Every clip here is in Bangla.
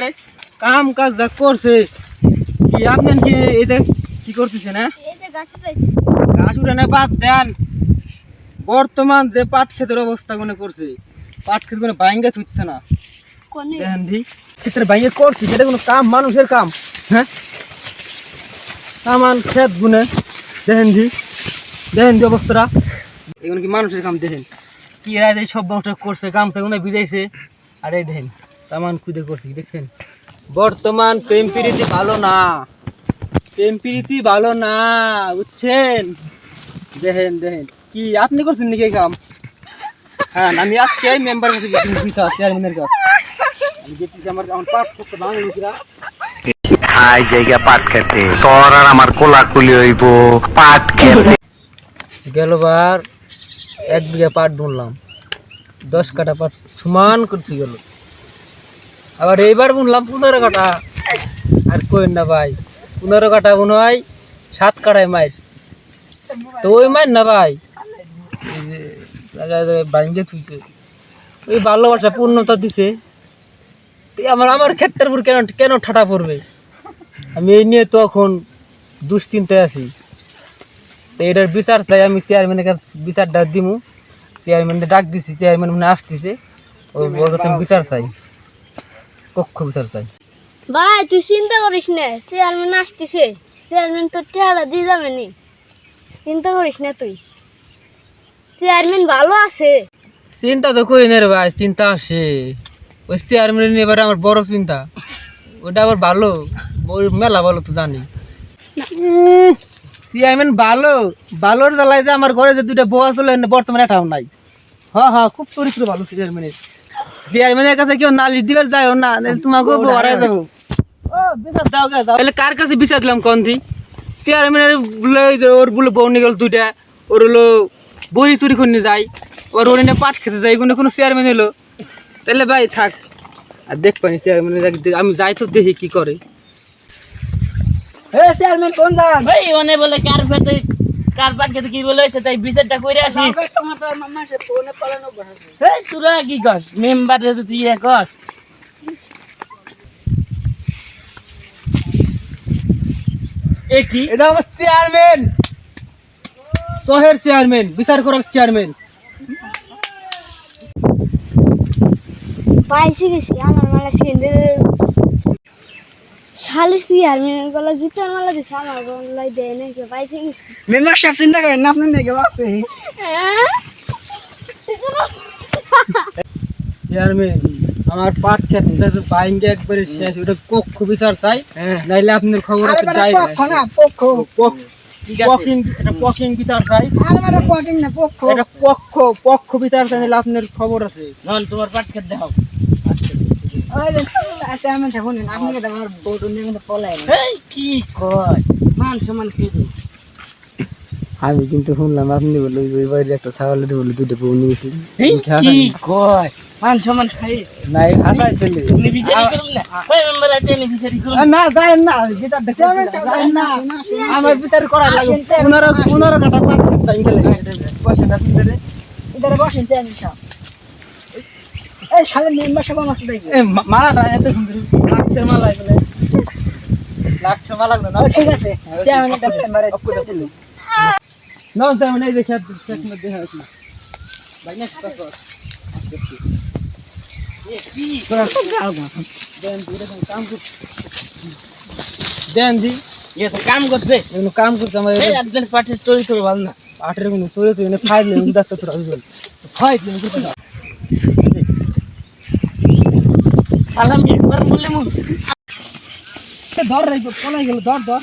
রে? কাম কাজ যা করছে। কি আপনি কি এটা কি করতেছেন না গাছ উঠানে বাদ দেন। বর্তমান যে পাট ক্ষেতের অবস্থা মনে করছে পাট ক্ষেত কোনো বাইঙ্গা ছুটছে না। কোনে? দেখেন দি ক্ষেতের বাইঙ্গে করছি সেটা কোনো কাম মানুষের কাম হ্যাঁ? সামান ক্ষেত গুনে দেখেন দি দেখেন দি অবস্থাটা। এগুলো কি মানুষের কাম দেখেন কি এরা সব মানুষটা করছে কাম থেকে হয় বিদাইছে আর এই দেখেন সামান খুদে করছি দেখছেন? বর্তমান প্রেম প্রীতি ভালো না। প্রেম প্রীতি ভালো না বুঝছেন? দেখেন দেখেন। কি আপনি করছেন নাকি কাম? হ্যাঁ আমি আজকে মেম্বার কাছে গেছি চেয়ারম্যানের কাছে। আমি গেছি আমার আমার পাঠ করতে ভাঙে নিছিরা খাই জায়গা পাট খেতে তোর আর আমার কোলাকুলি হইব পাট খেতে। গেলবার এক বিঘা পাট বুনলাম। দশ কাটা পাট সমান করছি গেল। আবার এইবার বুনলাম পনেরো কাটা আর কই না ভাই, পনেরো কাটা মনে হয় সাত কাটায় মাইর তো ওই মাইর না ভাই? বাইঙ্গে থুইছে। ওই ভালোবাসা পূর্ণতা দিছে। তো আমার আমার ক্ষেত্রের উপর কেন কেন ঠাটা পড়বে? আমি এই নিয়ে তখন দুশ্চিন্তায় আছি। তো এটার বিচার চাই, আমি চেয়ারম্যানের কাছে বিচারটা দিমু। চেয়ারম্যানটা ডাক দিছি চেয়ারম্যান মানে আসতেছে। ওই বিচার চাই। কক্ষ চাই। ভাই তুই চিন্তা করিস না চেয়ারম্যান আসতেছে চেয়ারম্যান তোর চেহারা দিয়ে যাবে নি। চিন্তা করিস না তুই। চেয়ারম্যান ভালো আছে। চিন্তা তো করি না রে ভাই চিন্তা আসে। ওই চেয়ারম্যান এবারে আমার বড় চিন্তা। ওটা আবার ভালো মেলা ভালো তো জানি। চেয়ারম্যান ভালো ভালোর জ্বালাই যে আমার ঘরে যে দুইটা বউ চলে বর্তমানে এটাও নাই। হ্যাঁ হ্যাঁ খুব চরিত্র ভালো চেয়ারম্যানের। চেয়ারম্যানের কাছে কেউ নালিশ দিবার যায় না তোমাকে যাব ও বিচার দাও গে দাও। কার কাছে বিচার দিলাম কোন দি চেয়ারম্যানের বলে ওর বলে বউ নিয়ে গেল দুইটা ওর হলো বড়ি চুরি করে যায় ওর ওর এনে পাট খেতে যায় কোনো কোনো চেয়ারম্যান এলো তাহলে ভাই থাক। আর দেখ পানি চেয়ারম্যান আমি যাই তো দেখি কি করে। এ চেয়ারম্যান কোন যান? ভাই অনে বলে কার কার পাট খেতে কি বলে হয়েছে তাই বিচারটা করে আসি। এই তোরা কি কস? মেম্বার রে তুই এ কস এ কি? এটা আমার চেয়ারম্যান শহের চেয়ারম্যান বিচার করার চেয়ারম্যান পাইছি গেছি আমার মালা সিন্দে শালিশ চেয়ারম্যানের গলা জুতার মালা দিছে আমার গলায় দেয় না কে পাইছি গেছি। মেম্বার সাহেব চিন্তা করেন না আপনার নাকি আছে? চেয়ারম্যান আমার পাট খেত বাইঙ্গে একবারে শেষ ওটা কক্ষ বিচার চাই। নাইলে আপনার খবর আছে। যাই পক্ষ ঠিক আছে। পকিং এটা চাই। এটা পক্ষ পক্ষ বিচার চাই আপনার খবর আছে। নন তোমার পাট খেতে দাও। এই মান আমি কিন্তু শুনলাম আপনি বলে ওই বাড়ির একটা ছাগল বলে দুটো বউ নিয়ে গেছিলেন কয়? মান সমান খাই। নাই হাতাই ফেলে নি না ওই মেম্বার আছে নি বিচারি করুন না যায় না বিচার আমার বিচার করা লাগে পনেরো পনেরো কাটা পাট টাইম মালাটা এত সুন্দর। মালা এগুলো। মালা না? ঠিক আছে। এই দেখে দেখা আছে ভাই নেক্সট দেন দি কাম কাম করছে। আমার স্টোরি তোর ভালো না। আটের কোনো ফাইল ফাইল নেই করতে না সালাম একবার বললে মু ধর রে পলাই গেল ধর ধর।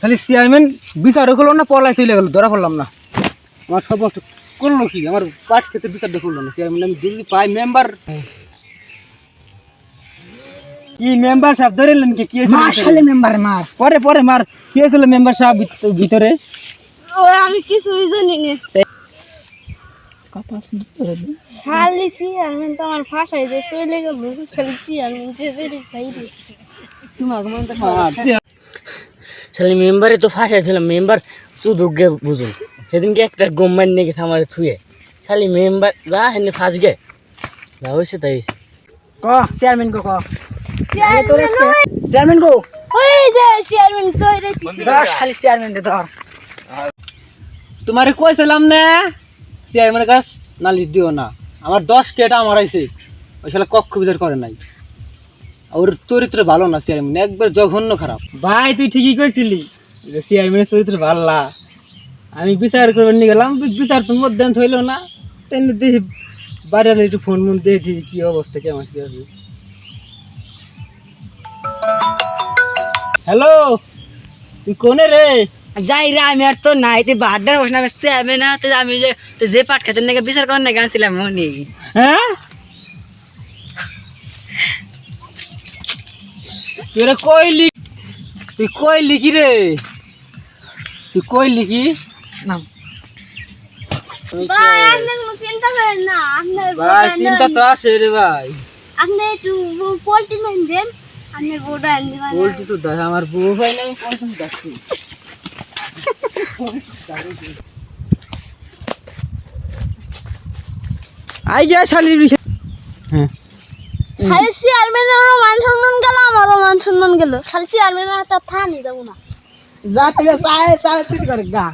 খালি চেয়ারম্যান বিচার করল না পলাই চলে গেল ধরা পড়লাম না। আমার সব করল কি? আমার পাঠ ক্ষেত্রে বিচারটা করল না চেয়ারম্যান আমি যদি পাই মেম্বার কি মেম্বার সাহেব ধরে কি? কি হয়েছিল মেম্বার মার। পরে পরে মার। কি হয়েছিল মেম্বার সাহেব ভিতরে? আমি কিছু জানি না শালি চেয়ারম্যান তো আমার ফাঁসাই দিয়ে চলে গেল। খালি চেয়ারম্যান যে বেরিয়ে খাই রে হ্যাঁ, শালি মেম্বারে তো ফাঁসাইছিলাম মেম্বার তুই দুগে বুঝুন। সেদিনকে একটা গম্মান নিয়ে গেছে আমার থুয়ে। শালি মেম্বার যা হেনে ফাঁস গে যা হয়েছে তাই ক চেয়ারম্যান কো ক। চেয়ারম্যান কো? ওই যে চেয়ারম্যান কই রে দশ খালি চেয়ারম্যান রে ধর। তোমারে কইছিলাম না চেয়ারম্যানের কাছ নালিশ দিও না। আমার দশ কেটা আমার আইছে, ওই শালা কক্ষ বিচার করে নাই। ওর চরিত্র ভালো না চেয়ারম্যান, একবার জঘন্য খারাপ। ভাই, তুই ঠিকই কইছিলি যে চেয়ারম্যানের চরিত্র ভালো না। আমি বিচার করবার নিয়ে গেলাম বিচার তো মধ্যে হইল না। তেমনি দেখি বাইরে একটু ফোন মন দেখি কি অবস্থা কেমন কি হবে হ্যালো, তুই কোনে রে? যাই রে আমি আর তো নাই তুই বাদ দেন হোস না বেসতে আমি না। তো আমি যে তো যে পাট খেতে নাকি বিচার করার নাকি আনছিলাম মনি? হ্যাঁ? তুই রে কইলি তুই কইলি কি রে? তুই কইলি কি না ভাই চিন্তা করেন না আপনার ভাই চিন্তা তো আসে রে ভাই। আপনি একটু পোল্ট্রি মেন দেন তো আমার বউ ভাই না আই গিয়া শালির বিষয়। হ্যাঁ। খালি চেয়ারম্যানেরও মান সম্মান গেল আমারও মান সম্মান গেল। খালি চেয়ারম্যানের হাতে থানি দেবো না। যা থেকে চায় চায় তুই করে গা